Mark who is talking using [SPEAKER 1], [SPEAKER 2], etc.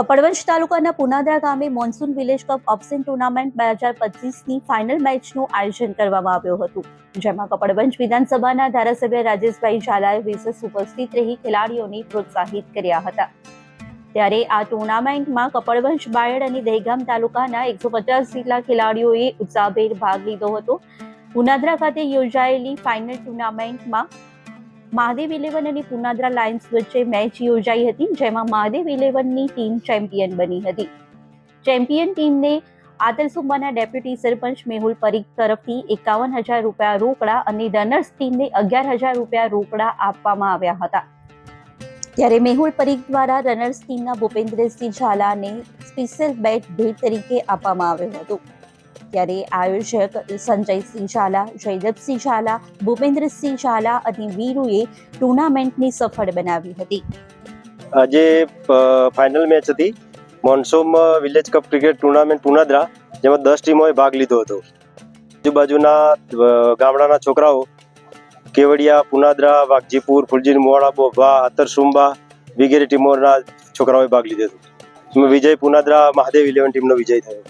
[SPEAKER 1] કપડવંજ તાલુકાના પુનાદરા ગામે monsoon village cup option tournament બે હજાર પચીસની ફાઇનલ મેચનું આયોજન કરવામાં આવ્યું હતું. જેમાં કપડવંજ વિધાનસભાના ધારાસભ્ય રાજેશભાઈ ઝાલાએ વિશેષ ઉપસ્થિત રહી ખેલાડીઓને પ્રોત્સાહિત કર્યા હતા. ત્યારે આ ટુર્નામેન્ટમાં કપડવંશ બાયડ અને દહેગામ તાલુકાના એકસો પચાસ જેટલા ખેલાડીઓએ ઉત્સાહભેર ભાગ લીધો હતો. પુનાદરા ખાતે યોજાયેલી ફાઇનલ ટુર્નામેન્ટમાં મહાદેવ ઇલેવન અને પુનાદ્રા લાયન્સ વચ્ચે મેચ યોજાઈ હતી, જેમાં મહાદેવ ઇલેવનની ટીમ ચેમ્પિયન બની હતી. ચેમ્પિયન ટીમને આદરસુંબાના ડેપ્યુટી સરપંચ મેહુલ પરીખ તરફથી એકાવન હજાર રૂપિયા રોકડા અને રનર્સ ટીમને અગિયાર હજાર રૂપિયા રોકડા આપવામાં આવ્યા હતા. ત્યારે મેહુલ પરીખ દ્વારા રનર્સ ટીમના ભૂપેન્દ્રસિંહ ઝાલાને સ્પેશિયલ બેટ ભેટ તરીકે આપવામાં આવ્યું હતું. ત્યારે આયોજક સંજયસિંહ ઝાલા જયદેવસિંહ ઝાલા ભૂપેન્દ્રસિંહ ઝાલા અને વીરુએ ટુર્નામેન્ટને સફળ બનાવી હતી.
[SPEAKER 2] આજે ફાઇનલ મેચ હતી. Monsoon village cup cricket tournament Punadara, જેમાં દસ ટીમોએ ભાગ લીધો હતો. આજુબાજુના ગામડાના છોકરાઓ, કેવડિયા, પુનાદરા, વાઘજીપુર, ફુલજીન મોવાડા, બોભા અતરસુંબા વગેરે ટીમોના છોકરાઓએ ભાગ લીધો હતો. વિજય પુનાદરા મહાદેવ ઇલેવન ટીમનો વિજય થયો.